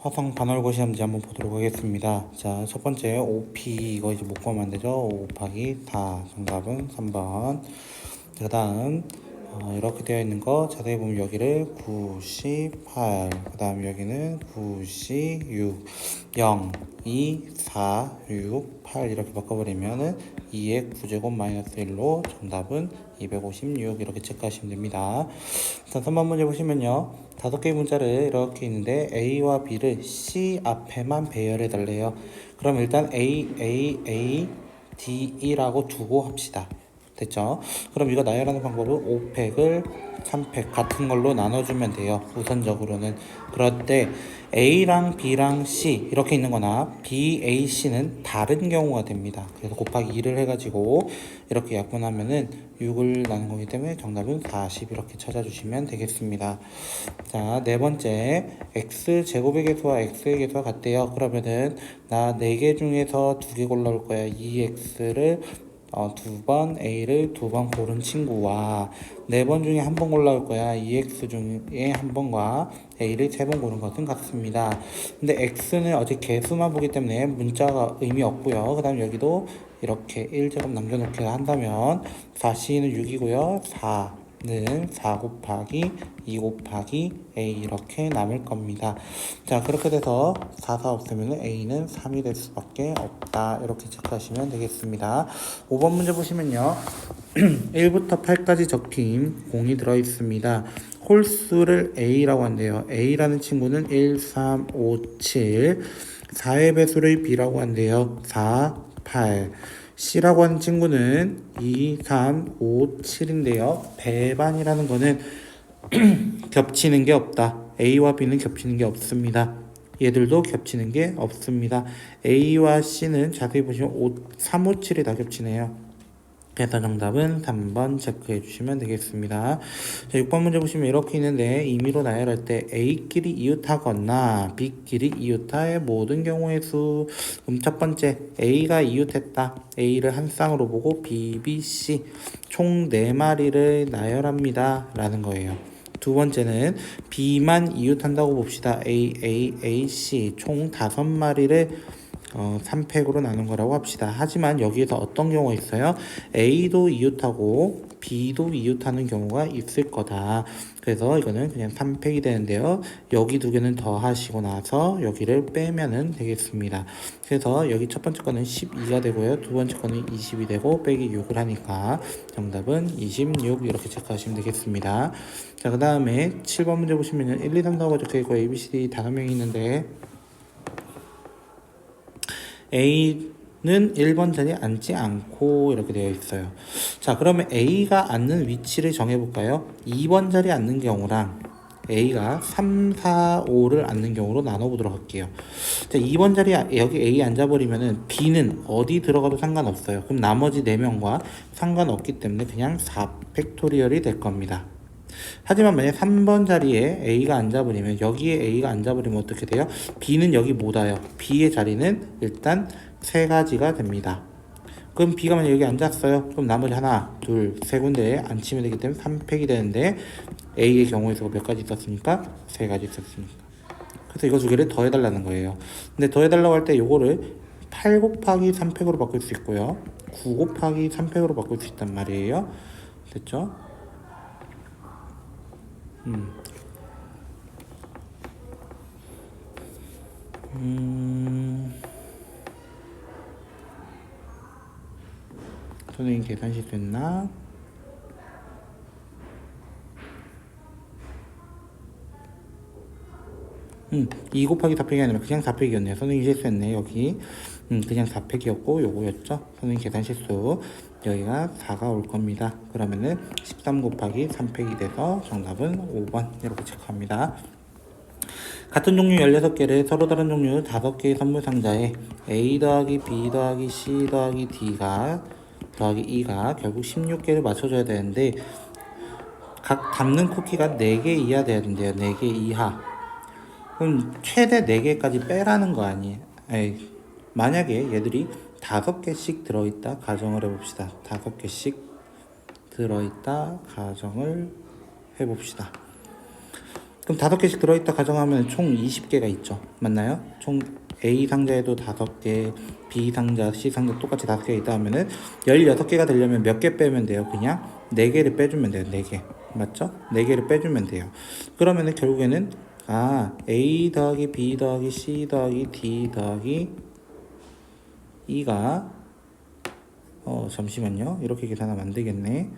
화성 반월고 시험지 한번 보도록 하겠습니다. 자, 첫 번째 5P 이거 이제 못 구하면 안 되죠? 5 곱하기 4 정답은 3번. 그 다음 어, 이렇게 되어 있는 거 자세히 보면 여기를 98, 그 다음 여기는 96, 0, 2, 4, 6, 8 이렇게 바꿔버리면은 2의 9제곱 마이너스 1로 정답은 256 이렇게 체크하시면 됩니다. 자, 3번 문제 보시면요. 다섯 개의 문자를 이렇게 있는데 A와 B를 C 앞에만 배열해 달래요. 그럼 일단 A, A, A, D, E라고 두고 합시다. 됐죠? 그럼 이거 나열하는 방법은 5팩을 3팩 같은 걸로 나눠주면 돼요. 우선적으로는. 그럴 때 A랑 B랑 C 이렇게 있는 거나 B, A, C는 다른 경우가 됩니다. 그래서 곱하기 2를 해가지고 이렇게 약분하면은 6을 나눈 거기 때문에 정답은 40 이렇게 찾아주시면 되겠습니다. 자, 네 번째. X 제곱의 개수와 X의 개수가 같대요. 그러면은 나 4개 중에서 2개 골라올 거야. 2X를 어, 두 번 A를 두 번 고른 친구와 네 번 중에 한 번 골라올 거야. EX 중에 한 번과 A를 세 번 고른 것은 같습니다. 근데 X는 어제 개수만 보기 때문에 문자가 의미 없고요. 그 다음 여기도 이렇게 1제곱 남겨놓기 한다면 4C는 6이고요. 4 는 4 곱하기 2 곱하기 A 이렇게 남을 겁니다. 자 그렇게 돼서 4, 4 없으면 A는 3이 될 수밖에 없다. 이렇게 체크하시면 되겠습니다. 5번 문제 보시면요. 1부터 8까지 적힌 공이 들어있습니다. 홀수를 A라고 한대요. A라는 친구는 1, 3, 5, 7. 4의 배수를 B라고 한대요. 4, 8. C라고 하는 친구는 2, 3, 5, 7인데요. 배반이라는 거는 겹치는 게 없다. A와 B는 겹치는 게 없습니다. 얘들도 겹치는 게 없습니다. A와 C는 자세히 보시면 5, 3, 5, 7이 다 겹치네요. 그래서 정답은 3번 체크해 주시면 되겠습니다. 자, 6번 문제 보시면 이렇게 있는데 임의로 나열할 때 A끼리 이웃하거나 B끼리 이웃할 모든 경우의 수. 그럼 첫 번째 A가 이웃했다. A를 한 쌍으로 보고 B, B, C 총 4마리를 나열합니다. 라는 거예요. 두 번째는 B만 이웃한다고 봅시다. A, A, A, C 총 다섯 마리를 어, 3팩으로 나눈 거라고 합시다. 하지만 여기에서 어떤 경우가 있어요? A도 이웃하고 B도 이웃하는 경우가 있을 거다. 그래서 이거는 그냥 3팩이 되는데요. 여기 두 개는 더 하시고 나서 여기를 빼면은 되겠습니다. 그래서 여기 첫 번째 거는 12가 되고요. 두 번째 거는 20이 되고 빼기 6을 하니까 정답은 26 이렇게 체크하시면 되겠습니다. 자, 그 다음에 7번 문제 보시면은 1, 2, 3, 4, 5 적혀 있고 A, B, C, D 다섯 명이 있는데 A는 1번 자리에 앉지 않고 이렇게 되어 있어요. 자, 그러면 A가 앉는 위치를 정해볼까요? 2번 자리에 앉는 경우랑 A가 3, 4, 5를 앉는 경우로 나눠보도록 할게요. 자, 2번 자리에 여기 A 앉아버리면은 B는 어디 들어가도 상관없어요. 그럼 나머지 4명과 상관없기 때문에 그냥 4 팩토리얼이 될 겁니다. 하지만 만약 3번 자리에 A가 앉아버리면 여기에 A가 앉아버리면 어떻게 돼요? B는 여기 못 와요. B의 자리는 일단 세 가지가 됩니다. 그럼 B가 만약 여기 앉았어요. 그럼 나머지 하나, 둘, 세 군데에 앉히면 되기 때문에 3팩이 되는데 A의 경우에서 몇 가지 있었습니까? 세 가지 있었습니다. 그래서 이거 두 개를 더해달라는 거예요. 근데 더해달라고 할 때 요거를 8 곱하기 3팩으로 바꿀 수 있고요. 9 곱하기 3팩으로 바꿀 수 있단 말이에요. 됐죠? 음. 음. 선생님 계산 실수했나? 음, 2 곱하기 4팩이 아니라 그냥 4팩이었네요. 선생님 실수했네, 여기. 음, 그냥 4팩이었고, 요거였죠? 선생님 계산 실수. 여기가 4가 올 겁니다. 그러면은 13 곱하기 3팩이 돼서 정답은 5번. 이렇게 체크합니다. 같은 종류 16개를 서로 다른 종류 5개의 선물 상자에 A 더하기 B 더하기 C 더하기 D가 더하기 E가 결국 16개를 맞춰줘야 되는데 각 담는 쿠키가 4개 이하 돼야 된대요. 4개 이하. 그럼 최대 4개까지 빼라는 거 아니에요? 에이, 만약에 얘들이 5개씩 들어있다 가정을 해봅시다. 5개씩 들어있다 가정을 해봅시다. 그럼 다섯 개씩 들어있다 가정하면 총 20개가 있죠. 맞나요? 총 A 상자에도 다섯 개, B 상자, C 상자 똑같이 다섯 개 있다 하면은 16개가 되려면 몇 개 빼면 돼요? 그냥 4개를 빼주면 돼요. 4개. 맞죠? 4개를 빼주면 돼요. 그러면은 결국에는 아, A 더하기 B 더하기 C 더하기 D 더하기 E가 어, 잠시만요. 이렇게 계산하면 안 되겠네.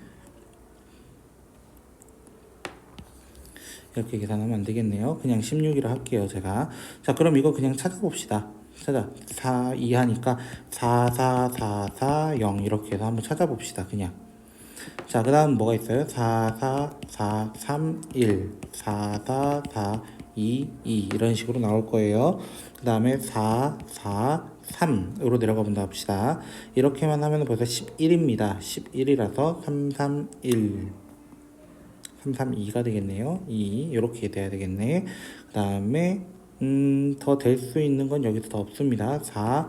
이렇게 계산하면 안 되겠네요. 그냥 16이라 할게요, 제가. 자, 그럼 이거 그냥 찾아봅시다. 찾아. 4, 2 하니까 4, 4, 4, 4, 0 이렇게 해서 한번 찾아봅시다, 그냥. 자, 그 다음 뭐가 있어요? 4, 4, 4, 3, 1, 4, 4, 4, 2, 2 이런 식으로 나올 거예요. 그 다음에 4, 4, 3으로 내려가 본다 합시다. 이렇게만 하면 벌써 11입니다. 11이라서 3, 3, 1 332가 되겠네요. 2 이렇게 돼야 되겠네. 그 다음에 음, 더 될 수 있는 건 여기서 더 없습니다. 4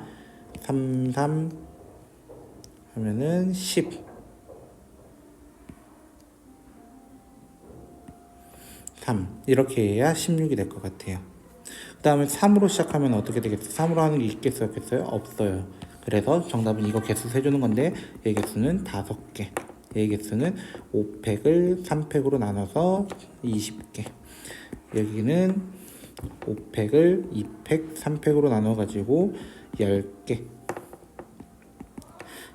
3 3 하면은 10 3 이렇게 해야 16이 될 것 같아요. 그 다음에 3으로 시작하면 어떻게 되겠어요? 3으로 하는 게 있겠어요? 없겠어요? 없어요. 그래서 정답은 이거 개수 세주는 건데 얘 개수는 5개 얘 개수는 5팩을 3팩으로 나눠서 20개 여기는 5팩을 2팩 3팩으로 나눠 가지고 10개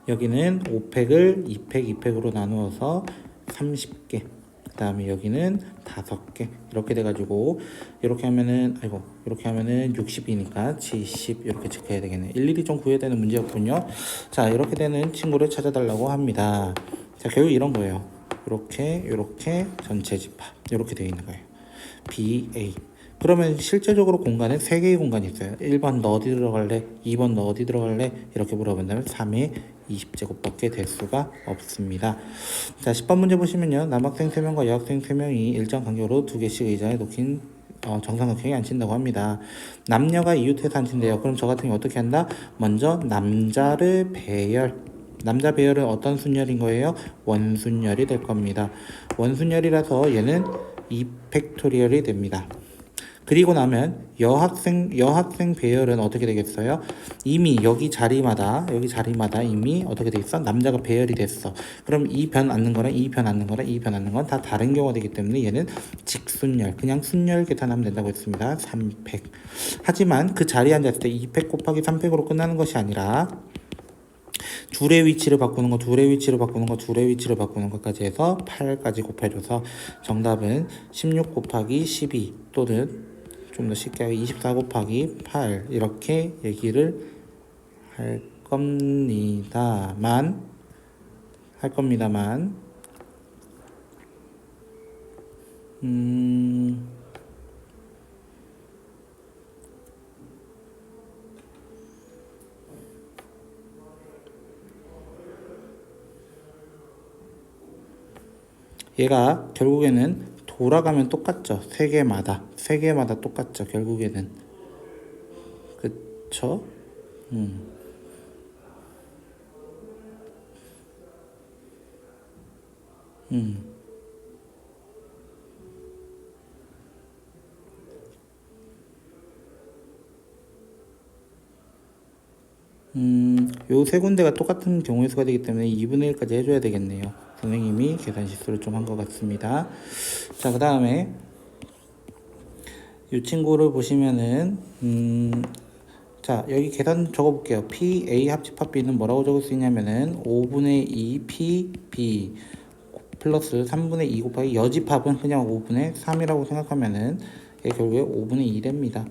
여기는 5팩을 2팩 2팩으로 나누어서 30개 그 다음에 여기는 5개. 이렇게 돼가지고 이렇게 하면은 아이고 이렇게 하면은 60이니까 70 이렇게 체크해야 되겠네. 일일이 좀 구해야 되는 문제였군요. 자 이렇게 되는 친구를 찾아달라고 합니다. 자 결국 이런 거예요. 이렇게 이렇게 전체 집합. 이렇게 되어 있는 거예요. BA 그러면 실제적으로 공간은 3개의 공간이 있어요 1번 너 어디 들어갈래 2번 너 어디 들어갈래 이렇게 물어본다면 3의 20제곱밖에 될 수가 없습니다 자 10번 문제 보시면요 남학생 3명과 여학생 3명이 일정 간격으로 두 개씩 의자에 놓긴 어, 정삼각형에 앉힌다고 합니다. 남녀가 이웃해서 앉힌대요. 그럼 저 같은 경우 어떻게 한다? 먼저 남자를 배열. 남자 배열은 어떤 순열인 거예요? 원순열이 될 겁니다. 원순열이라서 얘는 2팩토리얼이 됩니다. 그리고 나면 여학생 여학생 배열은 어떻게 되겠어요? 이미 여기 자리마다 여기 자리마다 이미 어떻게 돼 있어? 남자가 배열이 됐어. 그럼 이 변 앉는 거랑 이 변 앉는 거랑 이 변 앉는 건 다 다른 경우가 되기 때문에 얘는 직순열 그냥 순열 계산하면 된다고 했습니다. 3팩. 하지만 그 자리에 앉았을 때 2팩 곱하기 3팩으로 끝나는 것이 아니라 둘의 위치를 바꾸는 거, 둘의 위치를 바꾸는 거, 둘의 위치를 바꾸는 것까지 해서 8까지 곱해줘서 정답은 16 곱하기 12 또는 좀 더 쉽게 하기 24 곱하기 8 이렇게 얘기를 할 겁니다만 할 겁니다만. 음. 얘가 결국에는 돌아가면 똑같죠. 세 개마다 세 개마다 똑같죠. 결국에는 그쵸? 음. 음. 음, 요 세 군데가 똑같은 경우의 수가 되기 때문에 2분의 1까지 해줘야 되겠네요. 선생님이 계산 실수를 좀 한 것 같습니다. 자, 그 다음에 이 친구를 보시면은 음, 자 여기 계산 적어볼게요. P A 합집합 B는 뭐라고 적을 수 있냐면은 5분의 2 P B 플러스 3분의 2 곱하기 여집합은 그냥 5분의 3이라고 생각하면은 얘 결국에 5분의 2 됩니다.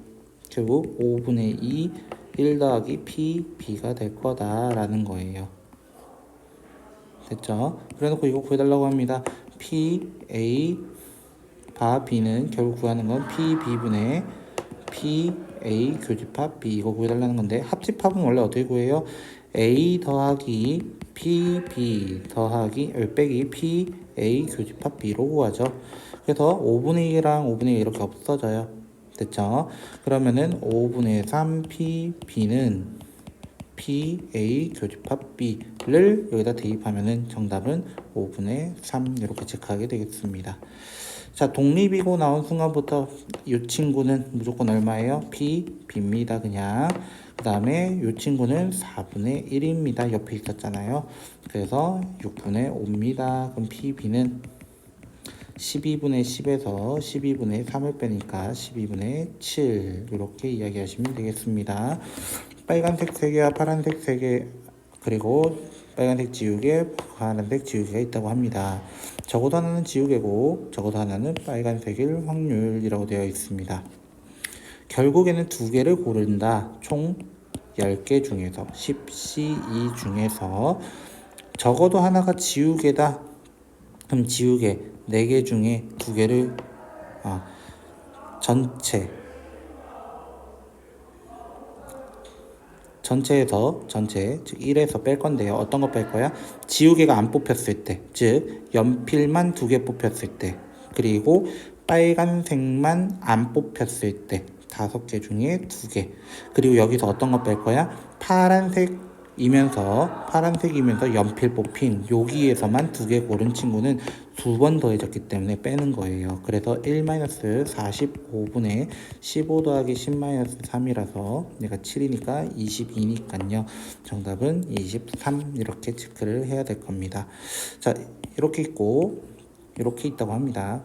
결국 5분의 2 1 더하기 P B가 될 거다라는 거예요. 됐죠? 그래놓고 이거 구해달라고 합니다. P A 바 B는 결국 구하는 건 P B분의 P A 교집합 B 이거 구해달라는 건데 합집합은 원래 어떻게 구해요? A 더하기 P B 더하기 빼기 P A 교집합 B로 구하죠. 그래서 5분의 2랑 5분의 2 이렇게 없어져요. 됐죠? 그러면은 5분의 3 P B는 P A 교집합 B를 여기다 대입하면은 정답은 5분의 3 이렇게 체크하게 되겠습니다. 자, 독립이고 나온 순간부터 이 친구는 무조건 얼마예요? B, B입니다. 그냥. 그 다음에 이 친구는 4분의 1입니다. 옆에 있었잖아요. 그래서 6분의 5입니다. 그럼 P, B는 12분의 10에서 12분의 3을 빼니까 12분의 7 이렇게 이야기하시면 되겠습니다. 빨간색 3개와 파란색 3개 그리고 빨간색 지우개, 파란색 지우개가 있다고 합니다. 적어도 하나는 지우개고 적어도 하나는 빨간색일 확률이라고 되어 있습니다. 결국에는 두 개를 고른다. 총 10개 중에서 10C2 중에서 적어도 하나가 지우개다. 그럼 지우개 4개 중에 두 개를 아, 전체 전체에서 전체 즉 1에서 뺄 건데요. 어떤 거 뺄 거야? 지우개가 안 뽑혔을 때, 즉 연필만 두 개 뽑혔을 때, 그리고 빨간색만 안 뽑혔을 때 다섯 개 중에 두 개. 그리고 여기서 어떤 거 뺄 거야? 파란색 이면서 파란색이면서 연필 뽑힌 여기에서만 두 개 고른 친구는 두 번 더해졌기 때문에 빼는 거예요. 그래서 1-45분의 15 더하기 10-3이라서 얘가 7이니까 22니까요. 정답은 23 이렇게 체크를 해야 될 겁니다. 자 이렇게 있고 이렇게 있다고 합니다.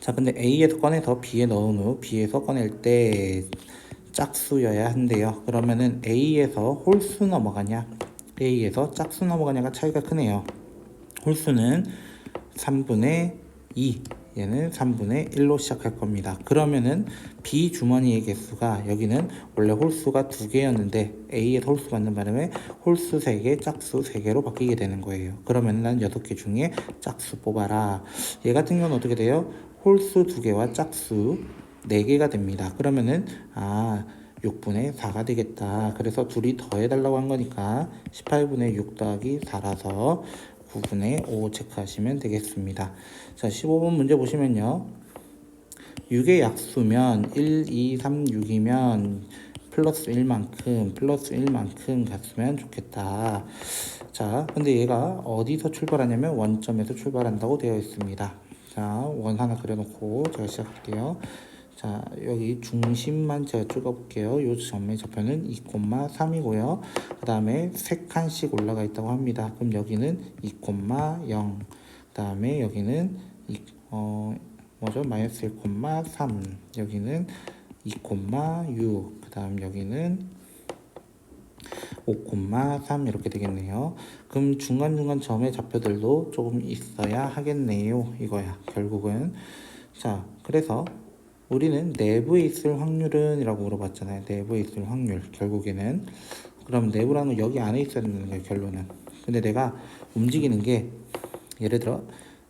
자, 근데 A에서 꺼내서 B에 넣은 후 B에서 꺼낼 때 짝수여야 한대요. 그러면은 A에서 홀수 넘어가냐, A에서 짝수 넘어가냐가 차이가 크네요. 홀수는 3분의 2, 얘는 3분의 1로 시작할 겁니다. 그러면은 B 주머니의 개수가 여기는 원래 홀수가 두 개였는데 A에서 홀수 받는 바람에 홀수 3개, 짝수 3개로 바뀌게 되는 거예요. 그러면 난 6개 중에 짝수 뽑아라. 얘 같은 경우는 어떻게 돼요? 홀수 2개와 짝수 4개가 됩니다. 그러면은 아 6분의 4가 되겠다. 그래서 둘이 더해달라고 한 거니까 18분의 6 더하기 4라서 9분의 5 체크하시면 되겠습니다. 자, 15번 문제 보시면요. 6의 약수면 1, 2, 3, 6이면 플러스 1만큼 플러스 1만큼 갔으면 좋겠다. 자, 근데 얘가 어디서 출발하냐면 원점에서 출발한다고 되어 있습니다. 자, 원 하나 그려놓고 제가 시작할게요. 자, 여기 중심만 제가 찍어볼게요. 요 점의 좌표는 2,3이고요. 그 다음에 세 칸씩 올라가 있다고 합니다. 그럼 여기는 2,0. 그 다음에 여기는 2, 어, 뭐죠? 마이너스 1,3. 여기는 2,6. 그 다음 여기는 5,3 이렇게 되겠네요. 그럼 중간중간 점의 좌표들도 조금 있어야 하겠네요. 이거야. 결국은. 자, 그래서 우리는 내부에 있을 확률은 이라고 물어봤잖아요. 내부에 있을 확률. 결국에는. 그럼 내부라는 건 여기 안에 있어야 되는 거예요. 결론은. 근데 내가 움직이는 게 예를 들어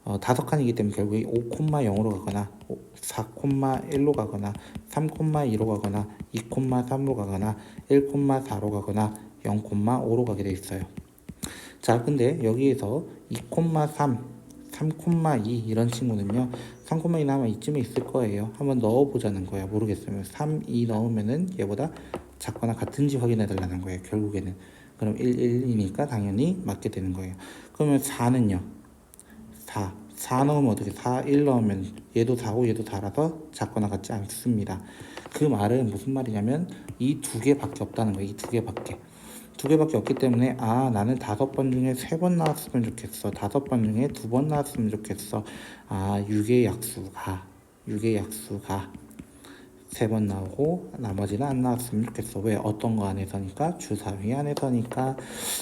어, 다섯 칸이기 때문에 결국에 5,0로 가거나 4,1로 가거나 3,2로 가거나 2,3로 가거나 1,4로 가거나 0,5로 가게 돼 있어요. 자, 근데 여기에서 2,3, 3,2 이런 친구는요. 3,2는 아마 이쯤에 있을 거예요. 한번 넣어보자는 거야. 모르겠으면 3, 2 넣으면은 얘보다 작거나 같은지 확인해 달라는 거예요. 결국에는. 그럼 1, 1이니까 당연히 맞게 되는 거예요. 그러면 4는요. 4. 4 넣으면 어떻게 4, 1 넣으면 얘도 4고 얘도 4라서 작거나 같지 않습니다. 그 말은 무슨 말이냐면 이 두 개밖에 없다는 거예요. 이 두 개밖에. 두 개밖에 없기 때문에 아 나는 다섯 번 중에 세 번 나왔으면 좋겠어. 다섯 번 중에 두 번 나왔으면 좋겠어. 아 6의 약수가 6의 약수가 세 번 나오고 나머지는 안 나왔으면 좋겠어. 왜? 어떤 거 안에서니까? 주사위 안에서니까.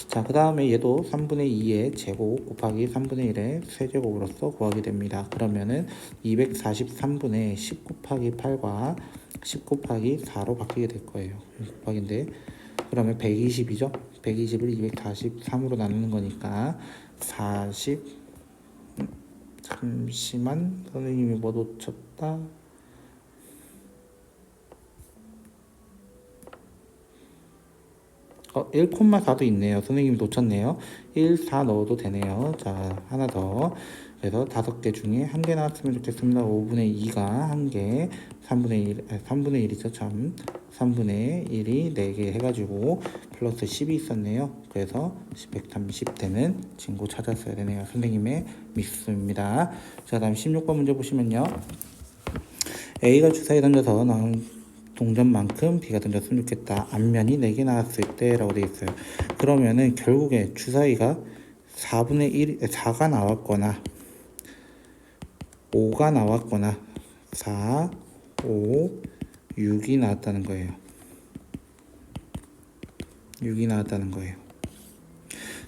자, 그 다음에 얘도 3분의 2의 제곱 곱하기 3분의 1의 세제곱으로서 구하게 됩니다. 그러면은 243분의 10 곱하기 8과 10 곱하기 4로 바뀌게 될 거예요. 곱하기인데 그러면 120이죠? 120을 243으로 나누는 거니까 40 음, 잠시만 선생님이 뭐 놓쳤다 어, 1,4도 있네요. 선생님이 놓쳤네요. 1, 4 넣어도 되네요. 자, 하나 더. 그래서 다섯 개 중에 한 개 나왔으면 좋겠습니다. 5분의 2가 한 개, 3분의 1, 아니, 3분의 1이죠, 참. 3분의 1이 4개 해가지고 플러스 10이 있었네요. 그래서 130 되는 친구 찾았어야 되네요. 선생님의 미스입니다. 자, 다음 16번 문제 보시면요. A가 주사위 던져서 나온 동전만큼 B가 던졌으면 좋겠다. 앞면이 4개 나왔을 때 라고 되어 있어요. 그러면은 결국에 주사위가 4분의 1, 4가 나왔거나 5가 나왔거나 4, 5, 6이 나왔다는 거예요. 6이 나왔다는 거예요.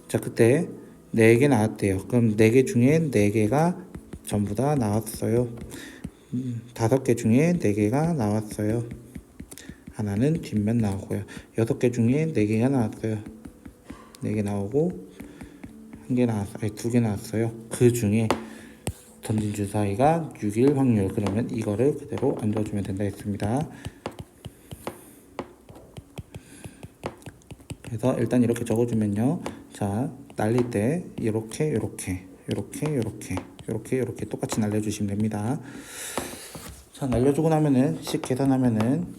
자, 그때 4개 나왔대요. 그럼 4개 중에 4개가 전부 다 나왔어요. 음, 5개 중에 4개가 나왔어요. 하나는 뒷면 나오고요. 6개 중에 4개가 나왔어요. 4개 나오고 한 개 나왔어요. 아니, 두개 나왔어요. 그 중에 던진 주사위가 6일 확률 그러면 이거를 그대로 얹어주면 된다 했습니다. 그래서 일단 이렇게 적어주면요. 자 날릴 때 이렇게 이렇게 이렇게 이렇게 이렇게 이렇게 똑같이 날려주시면 됩니다. 자 날려주고 나면은 10 계산하면은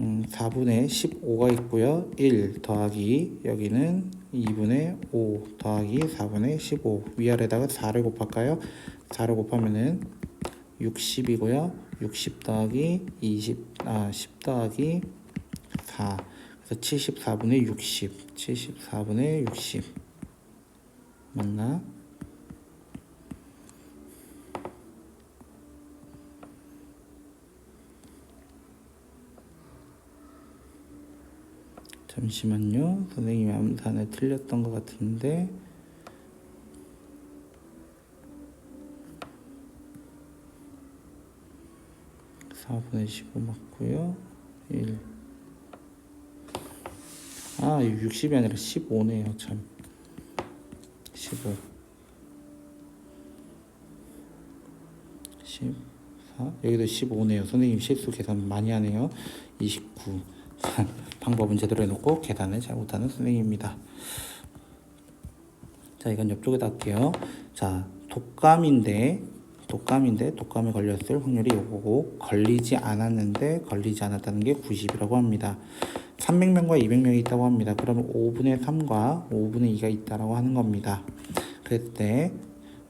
음, 4분의 15가 있고요. 1 더하기 여기는 2분의 5 더하기 4분의 15 위아래다가 4를 곱할까요? 4를 곱하면은 60이고요. 60 더하기 20, 아, 10 더하기 4. 그래서 74분의 60. 74분의 60. 맞나? 잠시만요. 선생님이 암산에 틀렸던 것 같은데. 사분의15 맞고요. 1. 아, 60이 아니라 15네요, 참. 15. 14. 여기도 15네요. 선생님 실수 계산 많이 하네요. 29. 방법은 제대로 해놓고 계산을 잘 못하는 선생님입니다. 자, 이건 옆쪽에다 할게요. 자, 독감인데, 독감인데, 독감에 걸렸을 확률이 요거고, 걸리지 않았는데, 걸리지 않았다는 게 90이라고 합니다. 300명과 200명이 있다고 합니다. 그러면 5분의 3과 5분의 2가 있다라고 하는 겁니다. 그랬을 때,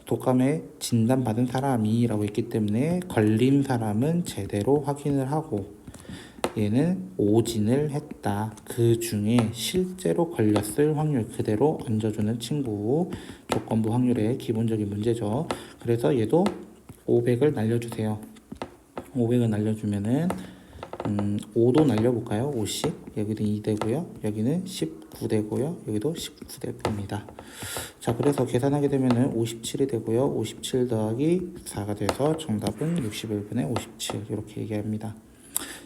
독감에 진단받은 사람이라고 했기 때문에, 걸린 사람은 제대로 확인을 하고, 얘는 오진을 했다. 그 중에 실제로 걸렸을 확률 그대로 얹어주는 친구 조건부 확률의 기본적인 문제죠. 그래서 얘도 500을 날려주세요. 500을 날려주면은 음, 5도 날려볼까요? 50 여기는 2되고요. 여기는 19되고요. 여기도 19대입니다. 자 그래서 계산하게 되면은 57이 되고요. 57 더하기 4가 돼서 정답은 61분의 57 이렇게 얘기합니다.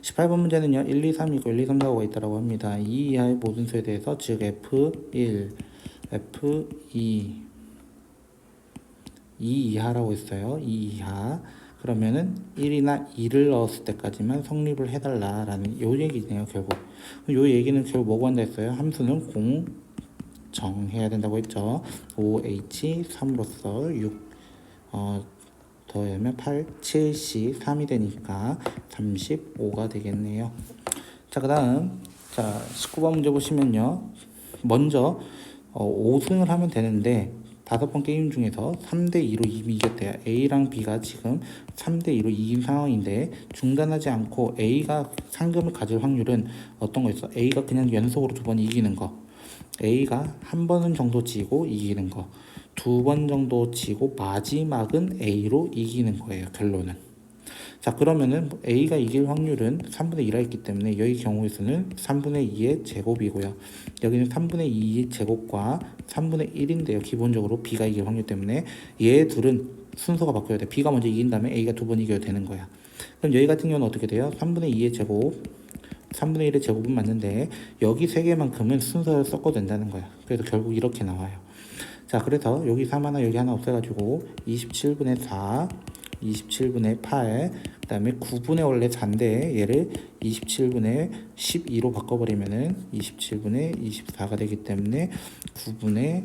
18번 문제는요. 1, 2, 3 있고 1, 2, 3, 4가 있다고 합니다. 2 이하의 모든 수에 대해서 즉 F1, F2, 2 이하라고 했어요. 2 이하. 그러면은 1이나 2를 넣었을 때까지만 성립을 해달라라는 요 얘기네요. 결국. 요 얘기는 결국 뭐고 한다 했어요? 함수는 공 정해야 된다고 했죠. OH 3으로서 6 어, 더하면 8, 7C 3이 되니까 35가 되겠네요. 자, 그 다음, 자, 19번 문제 보시면요. 먼저, 어, 5승을 하면 되는데, 다섯 번 게임 중에서 3대2로 이미 이겼대요. A랑 B가 지금 3대2로 이긴 상황인데, 중단하지 않고 A가 상금을 가질 확률은 어떤 거 있어? A가 그냥 연속으로 두 번 이기는 거. A가 한 번은 정도 지고 이기는 거. 두 번 정도 지고 마지막은 A로 이기는 거예요. 결론은. 자 그러면은 A가 이길 확률은 3분의 2라 했기 때문에 여기 경우에서는 3분의 2의 제곱이고요. 여기는 3분의 2의 제곱과 3분의 1인데요. 기본적으로 B가 이길 확률 때문에 얘 둘은 순서가 바뀌어야 돼. B가 먼저 이긴 다음에 A가 두 번 이겨야 되는 거야. 그럼 여기 같은 경우는 어떻게 돼요? 3분의 2의 제곱 3분의 1의 제곱은 맞는데 여기 세 개만큼은 순서를 섞어도 된다는 거야. 그래서 결국 이렇게 나와요. 자, 그래서 여기 3 하나 여기 하나 없애가지고 27분의 4, 27분의 8, 그 다음에 9분의 원래 4인데 얘를 27분의 12로 바꿔버리면은 27분의 24가 되기 때문에 9분의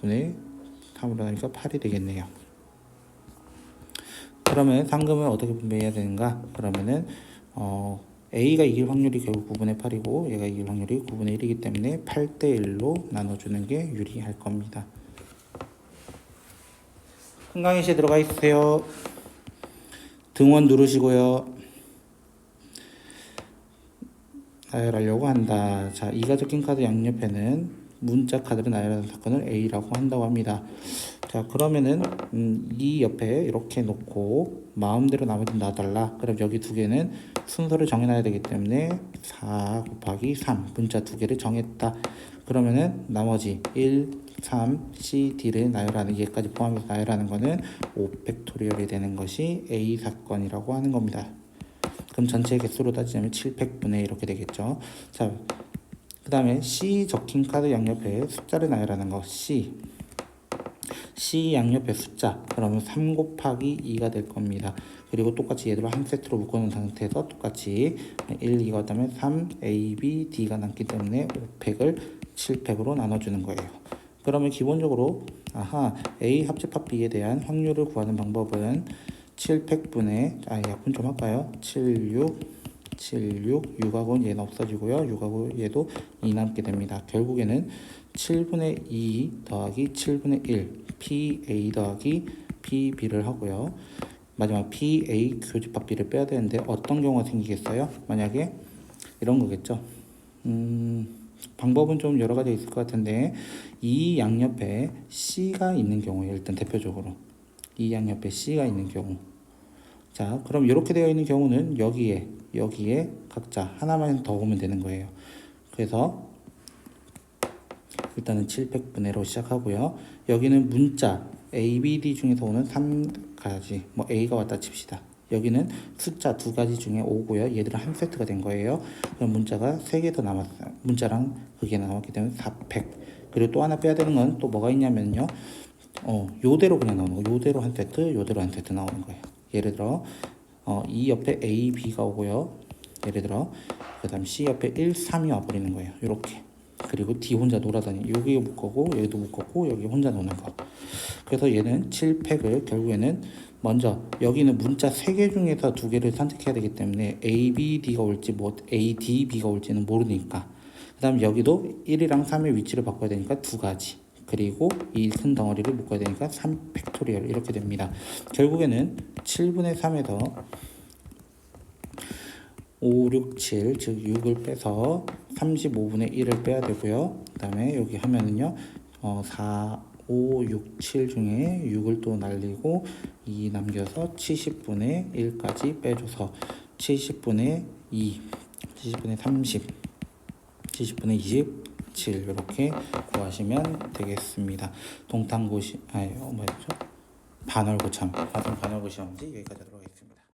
9분의 3으로 하니까 8이 되겠네요. 그러면 상금을 어떻게 분배해야 되는가? 그러면은 어, A가 이길 확률이 결국 9분의 8이고 얘가 이길 확률이 9분의 1이기 때문에 8대 1로 나눠주는 게 유리할 겁니다. 한강희 씨 들어가 있으세요. 등원 누르시고요. 나열하려고 한다. 자, 이가 적힌 카드 양옆에는 문자 카드를 나열하는 사건을 A라고 한다고 합니다. 자, 그러면은 음, 이 옆에 이렇게 놓고 마음대로 나머지 놔달라. 그럼 여기 두 개는 순서를 정해놔야 되기 때문에 4 곱하기 3 문자 두 개를 정했다. 그러면은 나머지 1, 3, C, D를 나열하는 얘까지 포함해서 나열하는 거는 5팩토리얼이 되는 것이 A 사건이라고 하는 겁니다. 그럼 전체 개수로 따지자면 700분의 이렇게 되겠죠. 자, 그 다음에 C 적힌 카드 양옆에 숫자를 나열하는 거 C. C 양옆에 숫자. 그러면 3 곱하기 2가 될 겁니다. 그리고 똑같이 얘들을 한 세트로 묶어놓은 상태에서 똑같이 1, 2가 왔다면 3, A, B, D가 남기 때문에 5팩을 7팩으로 나눠주는 거예요. 그러면 기본적으로 아하 A 합집합 B에 대한 확률을 구하는 방법은 7팩분의 아 약분 좀 할까요? 7, 6, 7, 6, 6하고는 얘는 없어지고요. 6하고 얘도 2 남게 됩니다. 결국에는 7분의 2 더하기 7분의 1 PA 더하기 PB를 하고요. 마지막 PA 교집합 B를 빼야 되는데 어떤 경우가 생기겠어요? 만약에 이런 거겠죠. 음, 방법은 좀 여러 가지 있을 것 같은데 이 양옆에 C가 있는 경우에 일단 대표적으로 이 양옆에 C가 있는 경우. 자 그럼 이렇게 되어 있는 경우는 여기에 여기에 각자 하나만 더 오면 되는 거예요. 그래서 일단은 700분의로 시작하고요. 여기는 문자 A, B, D 중에서 오는 3가지 뭐 A가 왔다 칩시다 여기는 숫자 두 가지 중에 오고요 얘들은 한 세트가 된 거예요 그럼 문자가 3개 더 남았어요 문자랑 그게 남았기 때문에 4팩 그리고 또 하나 빼야 되는 건 또 뭐가 있냐면요 어, 요대로 그냥 나오는 거. 요대로 한 세트, 요대로 한 세트 나오는 거예요. 예를 들어, 어, 이 옆에 A, B가 오고요. 예를 들어, 그 다음 C 옆에 1, 3이 와버리는 거예요. 요렇게. 그리고 D 혼자 놀아다니. 여기 묶었고, 여기도 묶었고, 여기 혼자 노는 거. 그래서 얘는 7팩을 결국에는 먼저 여기는 문자 3개 중에서 두 개를 선택해야 되기 때문에 A, B, D가 올지 뭐 A, D, B가 올지는 모르니까 그 다음 여기도 1이랑 3의 위치를 바꿔야 되니까 두 가지 그리고 이 큰 덩어리를 묶어야 되니까 3 팩토리얼 이렇게 됩니다. 결국에는 7분의 3에서 5, 6, 7, 즉 6을 빼서 35분의 1을 빼야 되고요. 그 다음에 여기 하면은요, 어, 4, 5, 6, 7 중에 6을 또 날리고 2 남겨서 70분의 1까지 빼줘서 70분의 2, 70분의 30, 70분의 20, 7 이렇게 구하시면 되겠습니다. 동탄고시 아니 어, 뭐였죠? 반월고 참. 반월고 시험지 여기까지 하도록.